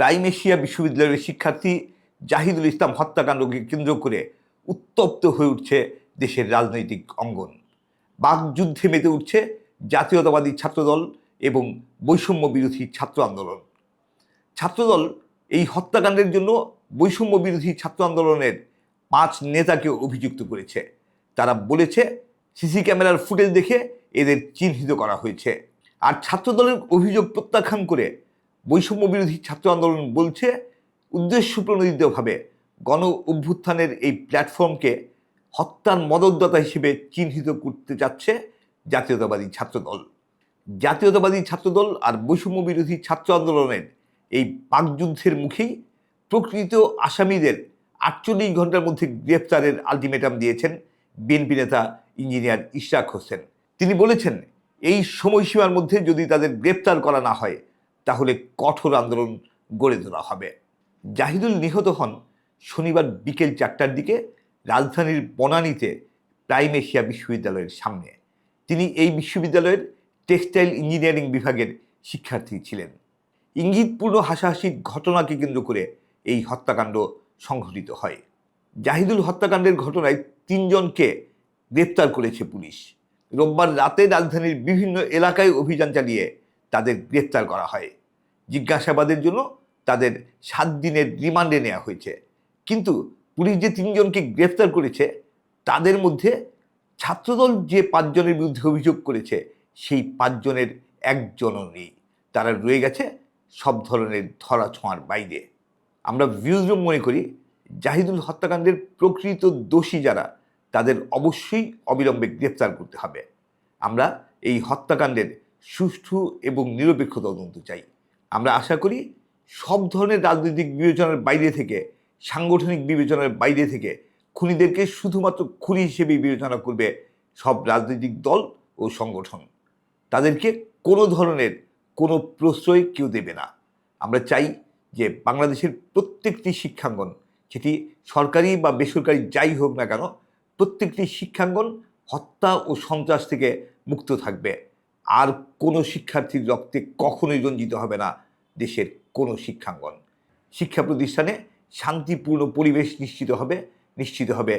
Prime Asia বিশ্ববিদ্যালয়ের শিক্ষার্থী জাহিদুল ইসলাম হত্যাকাণ্ডকে কেন্দ্র করে উত্তপ্ত হয়ে উঠছে দেশের রাজনৈতিক অঙ্গন। বাকযুদ্ধে মেতে উঠছে জাতীয়তাবাদী ছাত্রদল এবং বৈষম্য বিরোধী ছাত্র আন্দোলন। ছাত্রদল এই হত্যাকাণ্ডের জন্য বৈষম্য বিরোধী ছাত্র আন্দোলনের পাঁচ নেতাকে অভিযুক্ত করেছে। তারা বলেছে, সিসি ক্যামেরার ফুটেজ দেখে এদের চিহ্নিত করা হয়েছে। আর ছাত্রদলের অভিযোগ প্রত্যাখ্যান করে বৈষম্য বিরোধী ছাত্র আন্দোলন বলছে, উদ্দেশ্য প্রণোদিতভাবে গণ অভ্যুত্থানের এই প্ল্যাটফর্মকে হত্যার মদতদাতা হিসেবে চিহ্নিত করতে যাচ্ছে জাতীয়তাবাদী ছাত্রদল। জাতীয়তাবাদী ছাত্রদল আর বৈষম্য বিরোধী ছাত্র আন্দোলনের এই বাকযুদ্ধের মুখেই প্রকৃত আসামিদের আটচল্লিশ ঘণ্টার মধ্যে গ্রেফতারের আলটিমেটাম দিয়েছেন বিএনপি নেতা ইঞ্জিনিয়ার ইশরাক হোসেন। তিনি বলেছেন, এই সময়সীমার মধ্যে যদি তাদের গ্রেপ্তার করা না হয় তাহলে কঠোর আন্দোলন গড়ে তোলা হবে। জাহিদুল নিহত হন শনিবার বিকেল চারটার দিকে রাজধানীর বনানীতে প্রাইম এশিয়া বিশ্ববিদ্যালয়ের সামনে। তিনি এই বিশ্ববিদ্যালয়ের টেক্সটাইল ইঞ্জিনিয়ারিং বিভাগের শিক্ষার্থী ছিলেন। ইঙ্গিতপূর্ণ হাসাহাসির ঘটনাকে কেন্দ্র করে এই হত্যাকাণ্ড সংঘটিত হয়। জাহিদুল হত্যাকাণ্ডের ঘটনায় তিনজনকে গ্রেপ্তার করেছে পুলিশ। রোববার রাতে রাজধানীর বিভিন্ন এলাকায় অভিযান চালিয়ে তাদের গ্রেপ্তার করা হয়। জিজ্ঞাসাবাদের জন্য তাদের সাত দিনের রিমান্ডে নেওয়া হয়েছে। কিন্তু পুলিশ যে তিনজনকে গ্রেফতার করেছে, তাদের মধ্যে ছাত্রদল যে পাঁচজনের বিরুদ্ধে অভিযোগ করেছে, সেই পাঁচজনের একজনও নেই। তারা রয়ে গেছে সব ধরনের ধরা ছোঁয়ার বাইরে। আমরা ভিউজরুম মনে করি, জাহিদুল হত্যাকাণ্ডের প্রকৃত দোষী যারা, তাদের অবশ্যই অবিলম্বে গ্রেপ্তার করতে হবে। আমরা এই হত্যাকাণ্ডের সুষ্ঠু এবং নিরপেক্ষ তদন্ত চাই। আমরা আশা করি সব ধরনের রাজনৈতিক বিবেচনার বাইরে থেকে, সাংগঠনিক বিবেচনার বাইরে থেকে খুনিদেরকে শুধুমাত্র খুনি হিসেবে বিবেচনা করবে সব রাজনৈতিক দল ও সংগঠন। তাদেরকে কোনো ধরনের কোনো প্রশ্রয় কেউ দেবে না। আমরা চাই যে বাংলাদেশের প্রত্যেকটি শিক্ষাঙ্গন, সেটি সরকারি বা বেসরকারি যাই হোক না কেন, প্রত্যেকটি শিক্ষাঙ্গন হত্যা ও সন্ত্রাস থেকে মুক্ত থাকবে। আর কোনো শিক্ষার্থীর রক্তে কখনোই রঞ্জিত হবে না দেশের কোনো শিক্ষাঙ্গন। শিক্ষা প্রতিষ্ঠানে শান্তিপূর্ণ পরিবেশ নিশ্চিত হবে নিশ্চিত হবে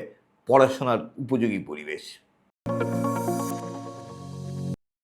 পড়াশোনার উপযোগী পরিবেশ।